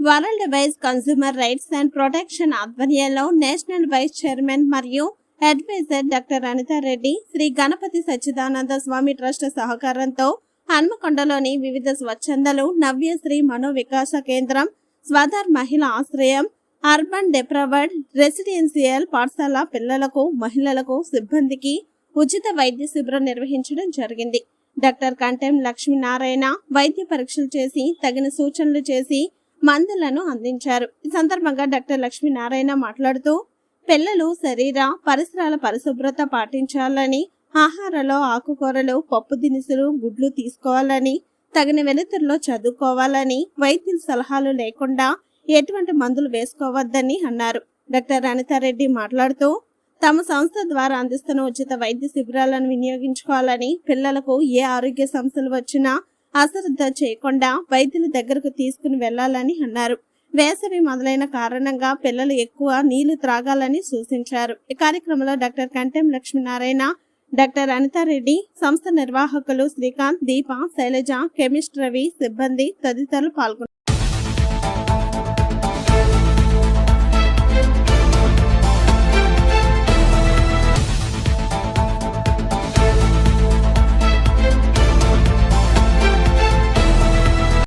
World wise consumer rights and protection ఆధ్వర్యంలో national vice chairman మరియు advisor doctor Anitha Reddy Shri Ganapathi Sachchidananda Swami trust సహకారంతో హన్మకొండలోని వివిధ స్వచ్ఛందలు నవ్యశ్రీ మనోవికాస కేంద్రం స్వదర్ మహిళ ఆశ్రయం అర్బన్ డెప్రవర్డ్ రెసిడెన్షియల్ పాఠశాల పిల్లలకు మహిళలకు సిబ్బందికి ఉచిత వైద్య శిబిరం నిర్వహించడం జరిగింది. డాక్టర్ కంటెం లక్ష్మీనారాయణ వైద్య పరీక్షలు చేసి తగిన సూచనలు చేసి మందులను అందించారు. ఈ సందర్భంగా డాక్టర్ లక్ష్మీనారాయణ మాట్లాడుతూ పిల్లలు శరీర పరిసరాల పరిశుభ్రత పాటించాలని ఆహారంలో ఆకుకూరలు పప్పు దినుసులు గుడ్లు తీసుకోవాలని తగిన వెలుతురులో చదువుకోవాలని వైద్యుల సలహాలు లేకుండా ఎటువంటి మందులు వేసుకోవద్దని అన్నారు. డాక్టర్ అనితారెడ్డి మాట్లాడుతూ తమ సంస్థ ద్వారా అందిస్తున్న ఉచిత వైద్య శిబిరాలను వినియోగించుకోవాలని పిల్లలకు ఏ ఆరోగ్య సమస్యలు వచ్చినా అశ్రద్ధ చేయకుండా వైద్యుల దగ్గరకు తీసుకుని వెళ్ళాలని అన్నారు. వేసవి మొదలైన కారణంగా పిల్లలు ఎక్కువ నీళ్ళు త్రాగాలని సూచించారు. ఈ కార్యక్రమంలో డాక్టర్ కంటెం లక్ష్మీనారాయణ డాక్టర్ అనితారెడ్డి సంస్థ నిర్వాహకులు శ్రీకాంత్ దీప శైలజ కెమిస్ట్ రవి సిబ్బంది తదితరులు పాల్గొన్నారు.